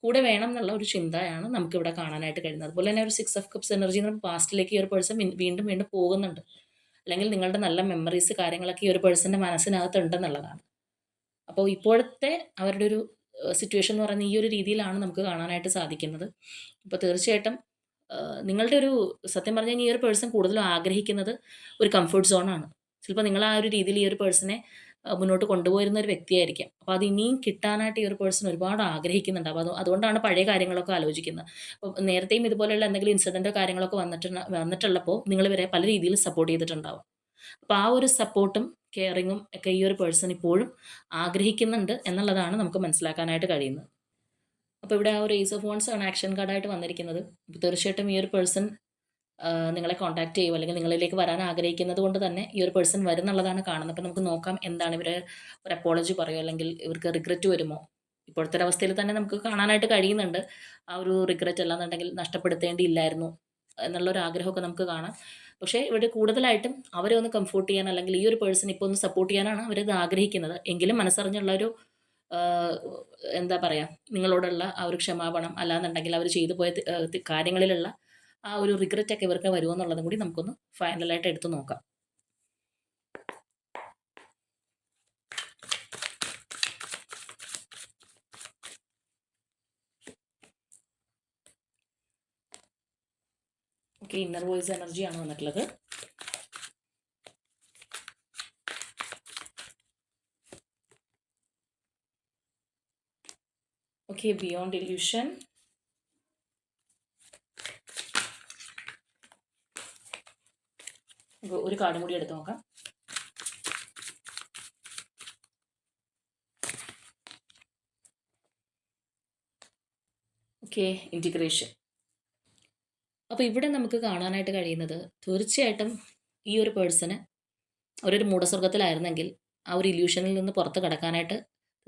കൂടെ വേണം എന്നുള്ള ഒരു ചിന്തയാണ് നമുക്കിവിടെ കാണാനായിട്ട് കഴിയുന്നത്. അതുപോലെ തന്നെ ഒരു സിക്സ് ഓഫ് കപ്സ് എനർജി എന്ന് പാസ്റ്റിലേക്ക് ഈ ഒരു പേഴ്സൺ വീണ്ടും വീണ്ടും പോകുന്നുണ്ട്. അല്ലെങ്കിൽ നിങ്ങളുടെ നല്ല മെമ്മറീസ് കാര്യങ്ങളൊക്കെ ഈ ഒരു പേഴ്സന്റെ മനസ്സിനകത്ത് ഉണ്ടെന്നുള്ളതാണ് അപ്പോൾ ഇപ്പോഴത്തെ അവരുടെ ഒരു സിറ്റുവേഷൻ എന്ന് പറയുന്ന ഈ ഒരു രീതിയിലാണ് നമുക്ക് കാണാനായിട്ട് സാധിക്കുന്നത്. അപ്പോൾ തീർച്ചയായിട്ടും നിങ്ങളുടെ ഒരു സത്യം പറഞ്ഞാൽ ഈ ഒരു പേഴ്സൺ കൂടുതലും ആഗ്രഹിക്കുന്നത് ഒരു കംഫർട്ട് സോണാണ് ചിലപ്പോൾ നിങ്ങൾ ആ ഒരു രീതിയിൽ ഈ ഒരു പേഴ്സണെ മുന്നോട്ട് കൊണ്ടുപോയിരുന്ന ഒരു വ്യക്തിയായിരിക്കാം. അപ്പോൾ അത് ഇനിയും കിട്ടാനായിട്ട് ഈ ഒരു പേഴ്സൺ ഒരുപാട് ആഗ്രഹിക്കുന്നുണ്ട്. അപ്പോൾ അത് അതുകൊണ്ടാണ് പഴയ കാര്യങ്ങളൊക്കെ ആലോചിക്കുന്നത്. അപ്പോൾ നേരത്തെയും ഇതുപോലെയുള്ള എന്തെങ്കിലും ഇൻസിഡന്റോ കാര്യങ്ങളൊക്കെ വന്നിട്ട് വന്നിട്ടുള്ളപ്പോൾ നിങ്ങൾ ഇവരെ പല രീതിയിൽ സപ്പോർട്ട് ചെയ്തിട്ടുണ്ടാവും. അപ്പോൾ ആ ഒരു സപ്പോർട്ടും കെയറിങ്ങും ഒക്കെ ഈ ഒരു പേഴ്സൺ ഇപ്പോഴും ആഗ്രഹിക്കുന്നുണ്ട് എന്നുള്ളതാണ് നമുക്ക് മനസ്സിലാക്കാനായിട്ട് കഴിയുന്നത്. അപ്പോൾ ഇവിടെ ആ ഒരു ഏസ് ഓഫ് വോൺസ് ആണ് ആക്ഷൻ കാർഡായിട്ട് വന്നിരിക്കുന്നത്. തീർച്ചയായിട്ടും ഈ ഒരു പേഴ്സൺ നിങ്ങളെ കോൺടാക്ട് ചെയ്യും അല്ലെങ്കിൽ നിങ്ങളിലേക്ക് വരാൻ ആഗ്രഹിക്കുന്നത് കൊണ്ട് തന്നെ ഈ ഒരു പേഴ്സൺ വരുന്നുള്ളതാണ് കാണുന്നത്. അപ്പോൾ നമുക്ക് നോക്കാം എന്താണ് ഇവർ ഒരു അപ്പോളജി പറയുമോ അല്ലെങ്കിൽ ഇവർക്ക് റിഗ്രറ്റ് വരുമോ? ഇപ്പോഴത്തെ അവസ്ഥയിൽ തന്നെ നമുക്ക് കാണാനായിട്ട് കഴിയുന്നുണ്ട്. ആ ഒരു റിഗ്രറ്റ് അല്ലാന്നുണ്ടെങ്കിൽ നഷ്ടപ്പെടുത്തേണ്ടിയില്ലായിരുന്നു എന്നുള്ളൊരു ആഗ്രഹമൊക്കെ നമുക്ക് കാണാം. പക്ഷേ ഇവിടെ കൂടുതലായിട്ടും അവരെ ഒന്ന് കംഫോർട്ട് ചെയ്യാൻ അല്ലെങ്കിൽ ഈ ഒരു പേഴ്സൺ ഇപ്പോൾ ഒന്ന് സപ്പോർട്ട് ചെയ്യാനാണ് അവരത് ആഗ്രഹിക്കുന്നത്. എങ്കിലും മനസ്സറിഞ്ഞുള്ള ഒരു എന്താ പറയുക നിങ്ങളോടുള്ള ആ ഒരു ക്ഷമാപണം അല്ലാന്നുണ്ടെങ്കിൽ അവർ ചെയ്തു പോയ കാര്യങ്ങളിലുള്ള ആ ഒരു റിഗ്രറ്റ് ഒക്കെ ഇവർക്ക് വരുമോ എന്നുള്ളതും കൂടി നമുക്കൊന്ന് ഫൈനലായിട്ട് എടുത്തു നോക്കാം. ഓക്കെ ഇന്നർ വോയിസ് എനർജിയാണ് വന്നിട്ടുള്ളത്. ഓക്കെ ബിയോണ്ട് ഇല്യൂഷൻ ഒരു കാർഡും കൂടി എടുത്ത് നോക്കാം. ഓക്കെ ഇന്റിഗ്രേഷൻ അപ്പോൾ ഇവിടെ നമുക്ക് കാണാനായിട്ട് കഴിയുന്നത് തീർച്ചയായിട്ടും ഈ ഒരു പേഴ്സണ് അവരൊരു മൂടസ്വർഗത്തിലായിരുന്നെങ്കിൽ ആ ഒരു ഇല്യൂഷനിൽ നിന്ന് പുറത്ത് കടക്കാനായിട്ട്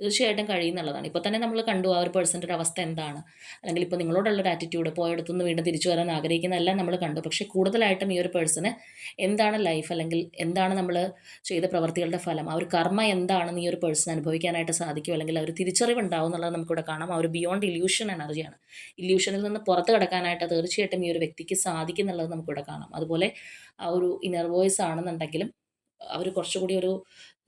തീർച്ചയായിട്ടും കഴിയുന്നുള്ളതാണ്. ഇപ്പോൾ തന്നെ നമ്മൾ കണ്ടു ആ ഒരു പേഴ്സന്റെ ഒരു അവസ്ഥ എന്താണ്. അല്ലെങ്കിൽ ഇപ്പോൾ നിങ്ങളോടുള്ള ഒരു ആറ്റിറ്റ്യൂഡ് പോയടത്തു നിന്ന് വീണ്ടും തിരിച്ചു വരാൻ ആഗ്രഹിക്കുന്നതെല്ലാം നമ്മൾ കണ്ടു. പക്ഷേ കൂടുതലായിട്ടും ഈ ഒരു പേഴ്സണ് എന്താണ് ലൈഫ് അല്ലെങ്കിൽ എന്താണ് നമ്മൾ ചെയ്ത പ്രവർത്തികളുടെ ഫലം? ആ ഒരു കർമ്മ എന്താണെന്ന് ഈ ഒരു പേഴ്സൺ അനുഭവിക്കാനായിട്ട് സാധിക്കും. അല്ലെങ്കിൽ ആ ഒരു തിരിച്ചറിവ് ഉണ്ടാവും എന്നുള്ളത് നമുക്കിവിടെ കാണാം. ആ ഒരു ബിയോണ്ട് ഇല്യൂഷൻ എനർജിയാണ് ഇല്യൂഷനിൽ നിന്ന് പുറത്ത് കിടക്കാനായിട്ട് തീർച്ചയായിട്ടും ഈ ഒരു വ്യക്തിക്ക് സാധിക്കും എന്നുള്ളത് നമുക്കിവിടെ കാണാം. അതുപോലെ ആ ഒരു ഇനർ വോയിസ് ആണെന്നുണ്ടെങ്കിലും അവർ കുറച്ചുകൂടി ഒരു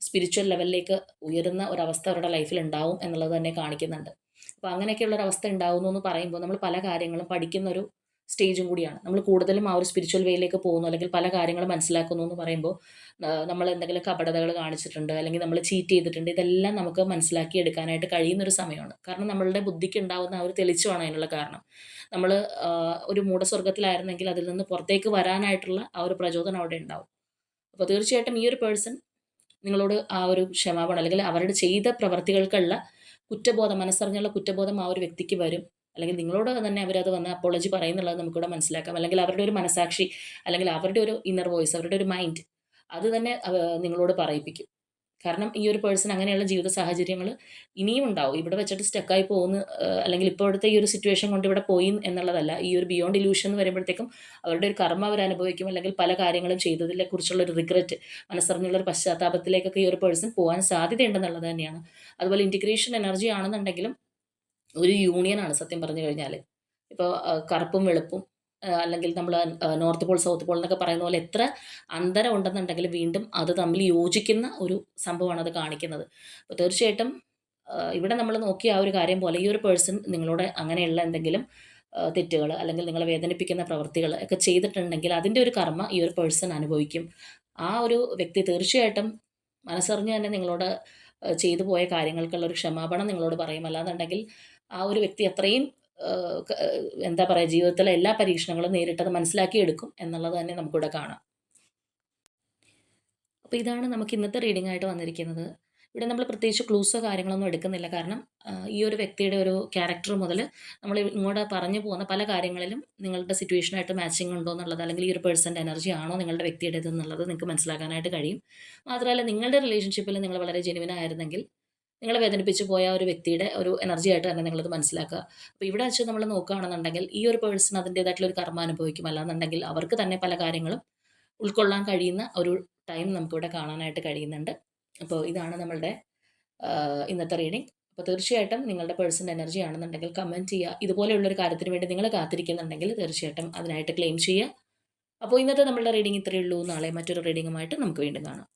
സ്പിരിച്വൽ ലെവലിലേക്ക് ഉയരുന്ന ഒരവസ്ഥ അവരുടെ ലൈഫിൽ ഉണ്ടാവും എന്നുള്ളത് തന്നെ കാണിക്കുന്നുണ്ട്. അപ്പോൾ അങ്ങനെയൊക്കെയുള്ള ഒരു അവസ്ഥ ഉണ്ടാവുന്നു എന്ന് പറയുമ്പോൾ നമ്മൾ പല കാര്യങ്ങളും പഠിക്കുന്ന ഒരു സ്റ്റേജും കൂടിയാണ്. നമ്മൾ കൂടുതലും ആ ഒരു സ്പിരിച്വൽ വേയിലേക്ക് പോകുന്നു അല്ലെങ്കിൽ പല കാര്യങ്ങളും മനസ്സിലാക്കുന്നു എന്ന് പറയുമ്പോൾ നമ്മൾ എന്തെങ്കിലും കപടതകൾ കാണിച്ചിട്ടുണ്ട് അല്ലെങ്കിൽ നമ്മൾ ചീറ്റ് ചെയ്തിട്ടുണ്ട് ഇതെല്ലാം നമുക്ക് മനസ്സിലാക്കി എടുക്കാനായിട്ട് കഴിയുന്ന ഒരു സമയമാണ്. കാരണം നമ്മളുടെ ബുദ്ധിക്ക് ഉണ്ടാകുന്ന ആ ഒരു തെളിച്ചമാണ് അതിനുള്ള കാരണം. നമ്മൾ ഒരു മൂടസ്വർഗത്തിലായിരുന്നെങ്കിൽ അതിൽ നിന്ന് പുറത്തേക്ക് വരാനായിട്ടുള്ള ആ ഒരു പ്രചോദനം അവിടെ ഉണ്ടാവും. അപ്പോൾ തീർച്ചയായിട്ടും ഈ ഒരു പേഴ്സൺ നിങ്ങളോട് ആ ഒരു ക്ഷമാപണം അല്ലെങ്കിൽ അവരുടെ ചെയ്ത പ്രവർത്തികൾക്കുള്ള കുറ്റബോധം മനസ്സറിഞ്ഞുള്ള കുറ്റബോധം ആ ഒരു വ്യക്തിക്ക് വരും. അല്ലെങ്കിൽ നിങ്ങളോട് തന്നെ അവരത് വന്ന് അപ്പോളജി പറയുന്നുള്ളത് നമുക്കിവിടെ മനസ്സിലാക്കാം. അല്ലെങ്കിൽ അവരുടെ ഒരു മനസാക്ഷി അല്ലെങ്കിൽ അവരുടെ ഒരു ഇന്നർ വോയിസ് അവരുടെ ഒരു മൈൻഡ് അത് തന്നെ നിങ്ങളോട് പറയിപ്പിക്കും. കാരണം ഈ ഒരു പേഴ്സൺ അങ്ങനെയുള്ള ജീവിത സാഹചര്യങ്ങൾ ഇനിയും ഉണ്ടാവും. ഇവിടെ വെച്ചിട്ട് സ്റ്റക്കായി പോകുന്നു അല്ലെങ്കിൽ ഇപ്പോഴത്തെ ഈ ഒരു സിറ്റുവേഷൻ കൊണ്ട് ഇവിടെ പോയി എന്നുള്ളതല്ല. ഈ ഒരു ബിയോണ്ട് ഇല്യൂഷൻ എന്ന് വരുമ്പോഴത്തേക്കും അവരുടെ ഒരു കർമ്മ അവർ അനുഭവിക്കും അല്ലെങ്കിൽ പല കാര്യങ്ങളും ചെയ്തതിനെ കുറിച്ചുള്ള ഒരു റിഗ്രറ്റ് മനസ്സറിഞ്ഞുള്ള ഒരു പശ്ചാത്താപത്തിലേക്കൊക്കെ ഈ ഒരു പേഴ്സൺ പോകാൻ സാധ്യതയുണ്ടെന്നുള്ളത് തന്നെയാണ്. അതുപോലെ ഇന്റിഗ്രേഷൻ എനർജി ആണെന്നുണ്ടെങ്കിലും ഒരു യൂണിയനാണ് സത്യം പറഞ്ഞു കഴിഞ്ഞാൽ ഇപ്പോൾ കറുപ്പും വെളുപ്പും അല്ലെങ്കിൽ നമ്മൾ നോർത്ത് പോൾ സൗത്ത് പോൾ എന്നൊക്കെ പറയുന്ന പോലെ എത്ര അന്തരം ഉണ്ടെന്നുണ്ടെങ്കിൽ വീണ്ടും അത് തമ്മിൽ യോജിക്കുന്ന ഒരു സംഭവമാണ് അത് കാണിക്കുന്നത്. അപ്പോൾ തീർച്ചയായിട്ടും ഇവിടെ നമ്മൾ നോക്കിയ ആ ഒരു കാര്യം പോലെ ഈ ഒരു പേഴ്സൺ നിങ്ങളോട് അങ്ങനെയുള്ള എന്തെങ്കിലും തെറ്റുകൾ അല്ലെങ്കിൽ നിങ്ങളെ വേദനിപ്പിക്കുന്ന പ്രവൃത്തികൾ ഒക്കെ ചെയ്തിട്ടുണ്ടെങ്കിൽ അതിന്റെ ഒരു കർമ്മ ഈ ഒരു പേഴ്സൺ അനുഭവിക്കും. ആ ഒരു വ്യക്തി തീർച്ചയായിട്ടും മനസ്സറിഞ്ഞ് തന്നെ നിങ്ങളോട് ചെയ്തു പോയ കാര്യങ്ങൾക്കുള്ള ഒരു ക്ഷമാപണം നിങ്ങളോട് പറയും. അല്ലാന്നുണ്ടെങ്കിൽ ആ ഒരു വ്യക്തി അത്രയും എന്താ പറയുക ജീവിതത്തിലെ എല്ലാ പരീക്ഷണങ്ങളും നേരിട്ടത് മനസ്സിലാക്കിയെടുക്കും എന്നുള്ളത് തന്നെ നമുക്കിവിടെ കാണാം. അപ്പോൾ ഇതാണ് നമുക്ക് ഇന്നത്തെ റീഡിംഗ് ആയിട്ട് വന്നിരിക്കുന്നത്. ഇവിടെ നമ്മൾ പ്രത്യേകിച്ച് ക്ലൂസോ കാര്യങ്ങളൊന്നും എടുക്കുന്നില്ല. കാരണം ഈ ഒരു വ്യക്തിയുടെ ഒരു ക്യാരക്ടർ മുതൽ നമ്മൾ ഇങ്ങോട്ട് പറഞ്ഞു പോകുന്ന പല കാര്യങ്ങളിലും നിങ്ങളുടെ സിറ്റുവേഷനായിട്ട് മാച്ചിങ് ഉണ്ടോ എന്നുള്ളത് അല്ലെങ്കിൽ ഈ ഒരു പേഴ്സന്റെ എനർജി ആണോ നിങ്ങളുടെ വ്യക്തിയുടേത് എന്നുള്ളത് നിങ്ങൾക്ക് മനസ്സിലാക്കാനായിട്ട് കഴിയും. മാത്രമല്ല നിങ്ങളുടെ റിലേഷൻഷിപ്പിൽ നിങ്ങൾ വളരെ ജെനുവിൻ ആയിരുന്നെങ്കിൽ നിങ്ങളെ വേദനിപ്പിച്ച് പോയ ഒരു വ്യക്തിയുടെ ഒരു എനർജി ആയിട്ട് തന്നെ നിങ്ങളത് മനസ്സിലാക്കുക. അപ്പോൾ ഇവിടെ വെച്ച് നമ്മൾ നോക്കുകയാണെന്നുണ്ടെങ്കിൽ ഈ ഒരു പേഴ്സൺ അതിന്റേതായിട്ടുള്ള ഒരു കർമ്മ അനുഭവിക്കും. അല്ലാന്നുണ്ടെങ്കിൽ അവർക്ക് തന്നെ പല കാര്യങ്ങളും ഉൾക്കൊള്ളാൻ കഴിയുന്ന ഒരു ടൈം നമുക്കിവിടെ കാണാനായിട്ട് കഴിയുന്നുണ്ട്. അപ്പോൾ ഇതാണ് നമ്മളുടെ ഇന്നത്തെ റീഡിംഗ് അപ്പോൾ തീർച്ചയായിട്ടും നിങ്ങളുടെ പേഴ്സൺ എനർജി ആണെന്നുണ്ടെങ്കിൽ കമന്റ് ചെയ്യുക. ഇതുപോലെയുള്ളൊരു കാര്യത്തിന് വേണ്ടി നിങ്ങൾ കാത്തിരിക്കുന്നുണ്ടെങ്കിൽ തീർച്ചയായിട്ടും അതിനായിട്ട് ക്ലെയിം ചെയ്യുക. അപ്പോൾ ഇന്നത്തെ നമ്മളുടെ റീഡിംഗ് ഇത്രയേ ഉള്ളൂ. നാളെ മറ്റൊരു റീഡിങ്ങുമായിട്ട് നമുക്ക് വീണ്ടും കാണാം.